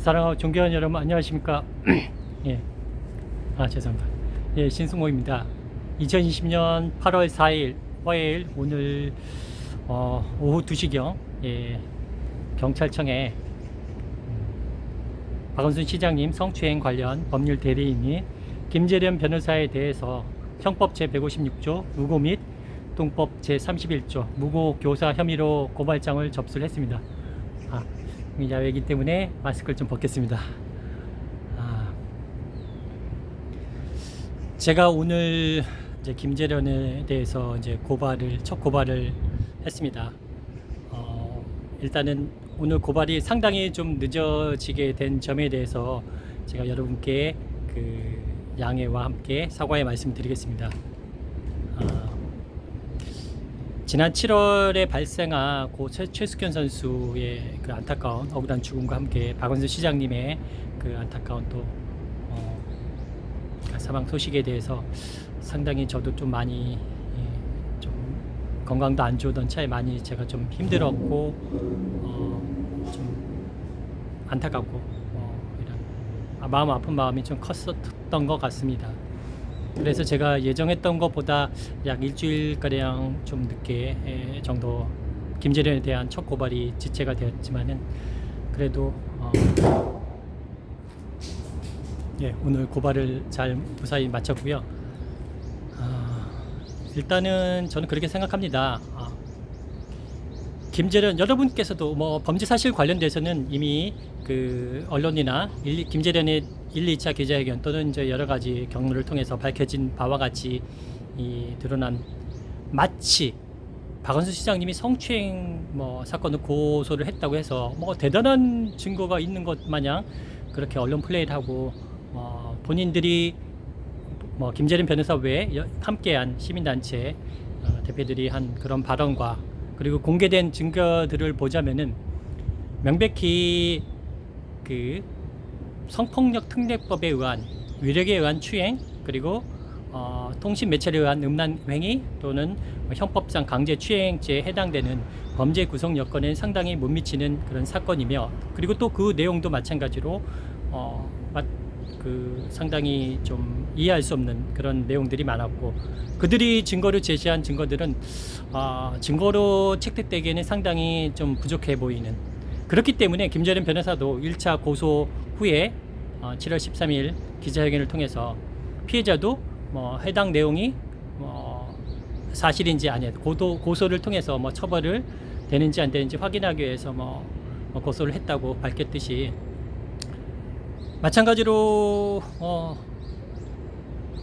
사랑하고 존경하는 여러분 안녕하십니까? 예. 아 죄송합니다. 예, 신승호입니다. 2020년 8월 4일 화요일 오늘 어, 오후 2시경 예, 경찰청에 음, 박원순 시장님 성추행 관련 법률 대리인이 김재련 변호사에 대해서 형법 제156조 무고 및 동법 제31조 무고 교사 혐의로 고발장을 접수를 했습니다. 아, 야외이기 때문에 마스크를 좀 벗겠습니다. 아, 제가 오늘 이제 김재련에 대해서 이제 고발을 첫 고발을 했습니다. 어, 일단은 오늘 고발이 상당히 좀 늦어지게 된 점에 대해서 제가 여러분께 그 양해와 함께 사과의 말씀드리겠습니다. 아, 지난 7월에 발생한 고 최, 최숙현 선수의 그 안타까운 억울한 죽음과 함께 박원순 시장님의 그 안타까운 또 어, 사망 소식에 대해서 상당히 저도 좀 많이 예, 좀 건강도 안 좋던 차에 많이 제가 좀 힘들었고 어, 좀 안타깝고 어, 이런 아, 마음 아픈 마음이 좀 컸었던 것 같습니다. 그래서 제가 예정했던 것보다 약 일주일가량 좀 늦게 에, 정도 김재련에 대한 첫 고발이 지체가 되었지만은 그래도 어, 예, 오늘 고발을 잘 무사히 마쳤고요. 아, 일단은 저는 그렇게 생각합니다. 아, 김재련 여러분께서도 뭐 범죄 사실 관련돼서는 이미 그 언론이나 일, 김재련의 1, 2차 기자회견 또는 이제 여러 가지 경로를 통해서 밝혀진 바와 같이 이 드러난 마치 박원순 시장님이 성추행 뭐 사건을 고소를 했다고 해서 뭐 대단한 증거가 있는 것 마냥 그렇게 언론 플레이를 하고 어, 본인들이 뭐 김재린 변호사 외에 여- 함께한 시민단체 어, 대표들이 한 그런 발언과 그리고 공개된 증거들을 보자면은 명백히 그 성폭력 특례법에 의한 위력에 의한 추행 그리고 어, 통신 매체에 의한 음란 행위 또는 뭐 형법상 강제 추행죄에 해당되는 범죄 구성 여건에 상당히 못 미치는 그런 사건이며 그리고 또 그 내용도 마찬가지로 어, 마- 그 상당히 좀 이해할 수 없는 그런 내용들이 많았고 그들이 증거를 제시한 증거들은 아, 증거로 채택되기에는 상당히 좀 부족해 보이는. 그렇기 때문에 김재련 변호사도 1차 고소 후에 어, 7월 13일 기자회견을 통해서 피해자도 뭐 해당 내용이 뭐 사실인지 아니 고도 고소를 통해서 뭐 처벌을 되는지 안 되는지 확인하기 위해서 뭐, 뭐 고소를 했다고 밝혔듯이 마찬가지로 어,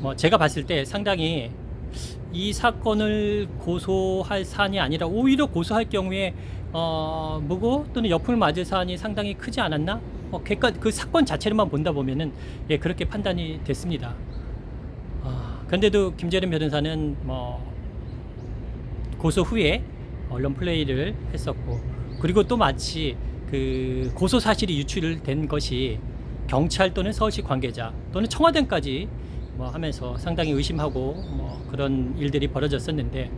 뭐 제가 봤을 때 상당히 이 사건을 고소할 사안이 아니라 오히려 고소할 경우에 어, 무고 또는 역풍을 맞을 사안이 상당히 크지 않았나? 어, 객관 그 사건 자체로만 본다 보면은 예 그렇게 판단이 됐습니다. 아, 그런데도 김재림 변호사는 뭐 고소 후에 언론 플레이를 했었고 그리고 또 마치 그 고소 사실이 유출된 것이 경찰 또는 서울시 관계자 또는 청와대까지 뭐 하면서 상당히 의심하고 뭐 그런 일들이 벌어졌었는데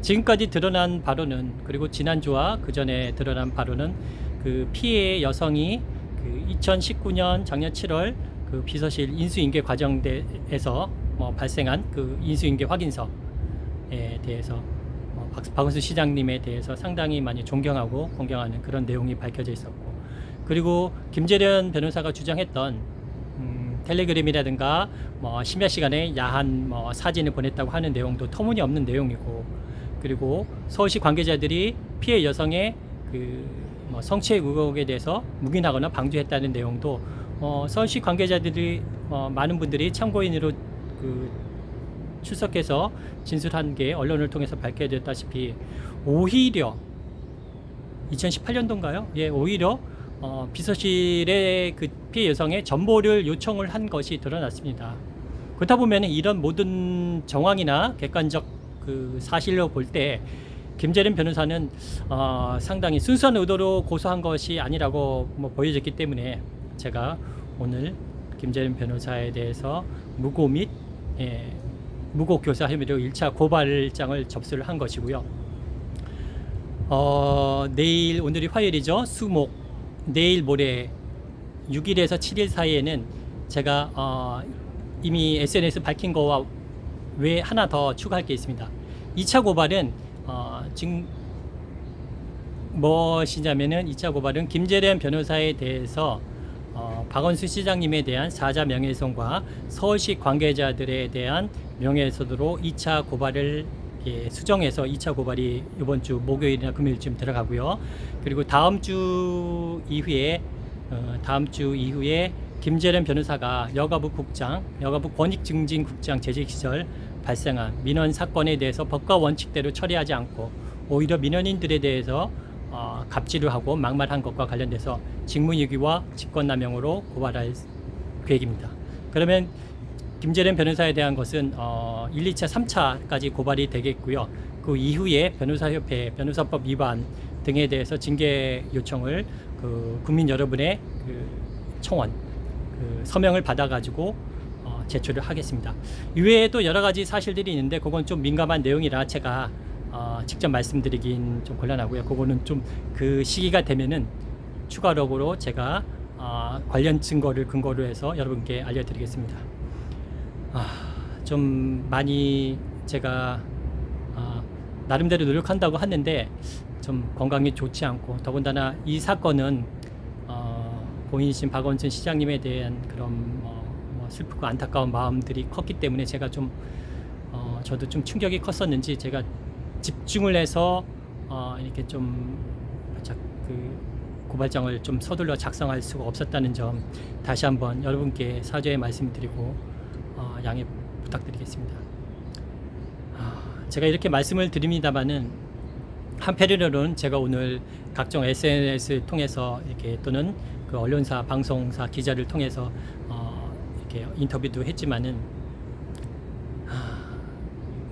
지금까지 드러난 바로는 그리고 지난주와 그 전에 드러난 바로는 그 피해 여성이 그 2019년 작년 7월 그 비서실 인수인계 과정에서 뭐 발생한 그 인수인계 확인서에 대해서 어, 박- 박원순 시장님에 대해서 상당히 많이 존경하고 공경하는 그런 내용이 밝혀져 있었고 그리고 김재련 변호사가 주장했던 음, 텔레그램이라든가 뭐 심야 시간에 야한 뭐 사진을 보냈다고 하는 내용도 터무니없는 내용이고 그리고 서울시 관계자들이 피해 여성의 그뭐 성추행 의혹에 대해서 묵인하거나 방조했다는 내용도 어, 서울시 관계자들이 어, 많은 분들이 참고인으로 그 출석해서 진술한 게 언론을 통해서 밝혀졌다시피 오히려 2018년도인가요? 예, 오히려 어, 비서실의 그 피해 여성의 전보를 요청을 한 것이 드러났습니다. 그렇다 보면 이런 모든 정황이나 객관적 그 사실로 볼 때 김재림 변호사는 어, 상당히 순수한 의도로 고소한 것이 아니라고 뭐 보여졌기 때문에 제가 오늘 김재림 변호사에 대해서 무고 및 예, 무고 교사 혐의로 1차 고발장을 접수를 한 것이고요. 어, 내일 오늘이 화요일이죠. 수목 내일 모레 6일에서 7일 사이에는 제가 어, 이미 SNS 밝힌 거와 외 하나 더 추가할 게 있습니다. 2차 고발은 어, 지금 무엇이냐면은 2차 고발은 김재련 변호사에 대해서 어, 박원순 시장님에 대한 사자 명예훼손과 서울시 관계자들에 대한 명예훼손으로 2차 고발을 예, 수정해서 2차 고발이 이번 주 목요일이나 금요일쯤 들어가고요. 그리고 다음 주 이후에 어, 다음 주 이후에 김재련 변호사가 여가부 국장, 여가부 권익증진국장 재직 시절 발생한 민원 사건에 대해서 법과 원칙대로 처리하지 않고 오히려 민원인들에 대해서 어, 갑질을 하고 막말한 것과 관련돼서 직무유기와 직권남용으로 고발할 계획입니다. 그러면 김재련 변호사에 대한 것은 어, 1, 2차, 3차까지 고발이 되겠고요. 그 이후에 변호사협회 변호사법 위반 등에 대해서 징계 요청을 그 국민 여러분의 그 청원 그 서명을 받아가지고 어, 제출을 하겠습니다. 이외에도 여러 가지 사실들이 있는데 그건 좀 민감한 내용이라 제가 어, 직접 말씀드리긴 좀 곤란하고요. 그거는 좀 그 시기가 되면은 추가적으로 제가 어, 관련 증거를 근거로 해서 여러분께 알려드리겠습니다. 아, 좀 많이 제가 아, 나름대로 노력한다고 하는데 좀 건강이 좋지 않고 더군다나 이 사건은 어, 본인이신 박원순 시장님에 대한 그런 뭐, 뭐 슬프고 안타까운 마음들이 컸기 때문에 제가 좀 어, 저도 좀 충격이 컸었는지 제가 집중을 해서 어, 이렇게 좀 그 고발장을 좀 서둘러 작성할 수가 없었다는 점 다시 한번 여러분께 사죄의 말씀드리고 어, 양해 부탁드리겠습니다. 아, 제가 이렇게 말씀을 드립니다만은 한편으로는 제가 오늘 각종 SNS 통해서 이렇게 또는 그 언론사, 방송사 기자를 통해서 어, 이렇게 인터뷰도 했지만은 아,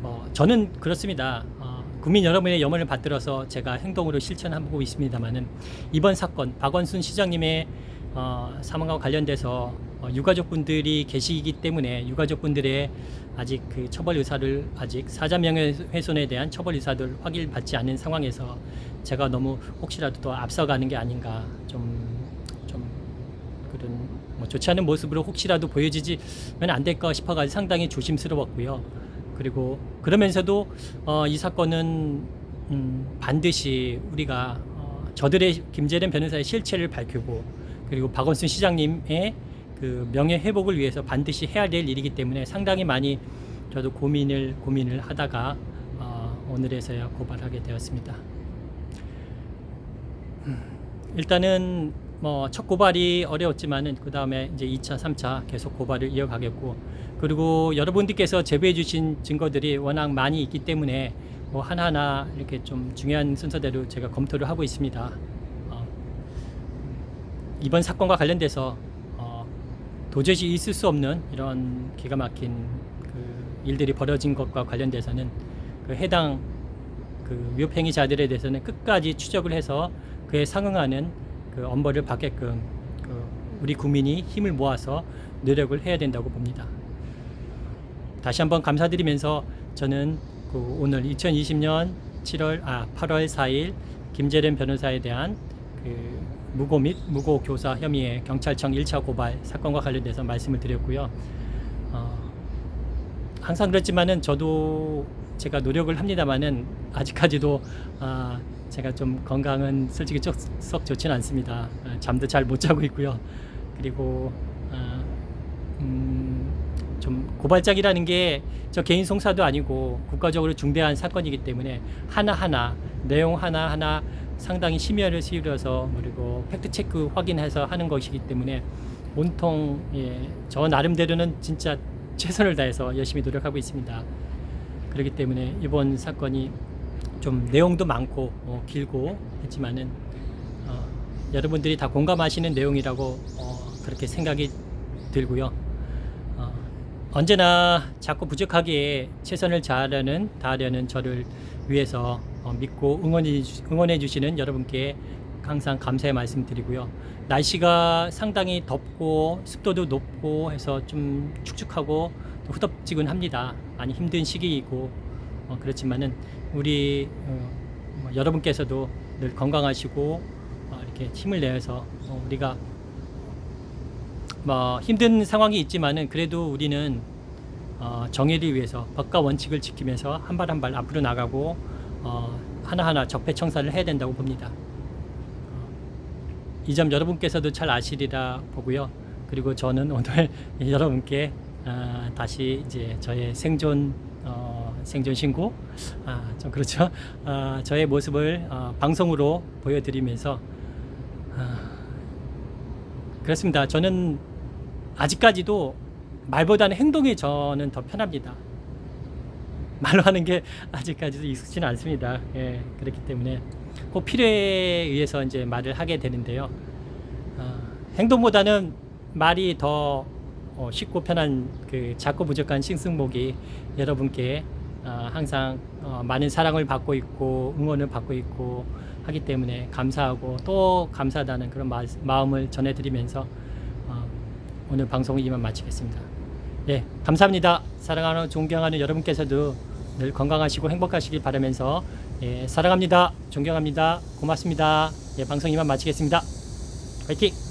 뭐 저는 그렇습니다. 어, 국민 여러분의 염원을 받들어서 제가 행동으로 실천하고 있습니다만은 이번 사건 박원순 시장님의 어, 사망과 관련돼서 어, 유가족분들이 계시기 때문에 유가족분들의 아직 그 처벌 의사를 아직 사자 명예훼손에 대한 처벌 의사들 확인받지 않은 상황에서 제가 너무 혹시라도 더 앞서가는 게 아닌가 좀 좀 그런 뭐 좋지 않은 모습으로 혹시라도 보여지지면 안 될까 싶어가지고 상당히 조심스러웠고요. 그리고 그러면서도 어, 이 사건은 음, 반드시 우리가 어, 저들의 김재련 변호사의 실체를 밝히고 그리고 박원순 시장님의 그 명예 회복을 위해서 반드시 해야 될 일이기 때문에 상당히 많이 저도 고민을 고민을 하다가 어, 오늘에서야 고발하게 되었습니다. 음, 일단은 뭐 첫 고발이 어려웠지만은 그 다음에 이제 2차, 3차 계속 고발을 이어가겠고 그리고 여러분들께서 제보해 주신 증거들이 워낙 많이 있기 때문에 뭐 하나하나 이렇게 좀 중요한 순서대로 제가 검토를 하고 있습니다. 어, 이번 사건과 관련돼서 어, 도저히 있을 수 없는 이런 기가 막힌 그 일들이 벌어진 것과 관련돼서는 그 해당 그 위협행위자들에 대해서는 끝까지 추적을 해서 그에 상응하는 그 엄벌을 받게끔 그 우리 국민이 힘을 모아서 노력을 해야 된다고 봅니다. 다시 한번 감사드리면서 저는 그 오늘 2020년 7월 아 8월 4일 김재련 변호사에 대한 그 무고 및 무고 교사 혐의의 경찰청 1차 고발 사건과 관련돼서 말씀을 드렸고요. 어, 항상 그렇지만은 저도 제가 노력을 합니다만은 아직까지도 아, 제가 좀 건강은 솔직히 썩, 썩 좋지는 않습니다. 아, 잠도 잘 못 자고 있고요. 그리고 아, 음, 좀 고발장이라는 게 저 개인 송사도 아니고 국가적으로 중대한 사건이기 때문에 하나하나 내용 하나하나 상당히 심혈을 기울여서 그리고 팩트 체크 확인해서 하는 것이기 때문에 온통 예, 저 나름대로는 진짜 최선을 다해서 열심히 노력하고 있습니다. 그렇기 때문에 이번 사건이 좀 내용도 많고 어, 길고 했지만은 어, 여러분들이 다 공감하시는 내용이라고 어, 그렇게 생각이 들고요. 어, 언제나 자꾸 부족하게 최선을 다하려는 다하려는 저를 위해서 어, 믿고 응원해, 주, 응원해 주시는 여러분께 항상 감사의 말씀 드리고요. 날씨가 상당히 덥고 습도도 높고 해서 좀 축축하고 또 후덥지근합니다. 많이 힘든 시기이고 어, 그렇지만은 우리 어, 뭐 여러분께서도 늘 건강하시고 어, 이렇게 힘을 내서 어, 우리가 뭐 힘든 상황이 있지만은 그래도 우리는 어, 정의를 위해서 법과 원칙을 지키면서 한 발 한 발 앞으로 나가고 어, 하나하나 적폐 청산을 해야 된다고 봅니다. 이 점 여러분께서도 잘 아시리라 보고요. 그리고 저는 오늘 여러분께 아, 다시 이제 저의 생존 어, 생존 신고 아, 좀 그렇죠. 아, 저의 모습을 어, 방송으로 보여드리면서 아, 그렇습니다. 저는 아직까지도 말보다는 행동이 저는 더 편합니다. 말로 하는 게 아직까지도 익숙지는 않습니다. 예, 그렇기 때문에 꼭 필요에 의해서 이제 말을 하게 되는데요. 아, 행동보다는 말이 더 어, 쉽고 편한 그 작고 부족한 싱승목이 여러분께 아, 항상 어, 많은 사랑을 받고 있고 응원을 받고 있고 하기 때문에 감사하고 또 감사하다는 그런 마, 마음을 전해드리면서 어, 오늘 방송을 이만 마치겠습니다. 예, 감사합니다. 사랑하는 존경하는 여러분께서도 늘 건강하시고 행복하시길 바라면서 예, 사랑합니다. 존경합니다. 고맙습니다. 예, 방송 이만 마치겠습니다. 화이팅!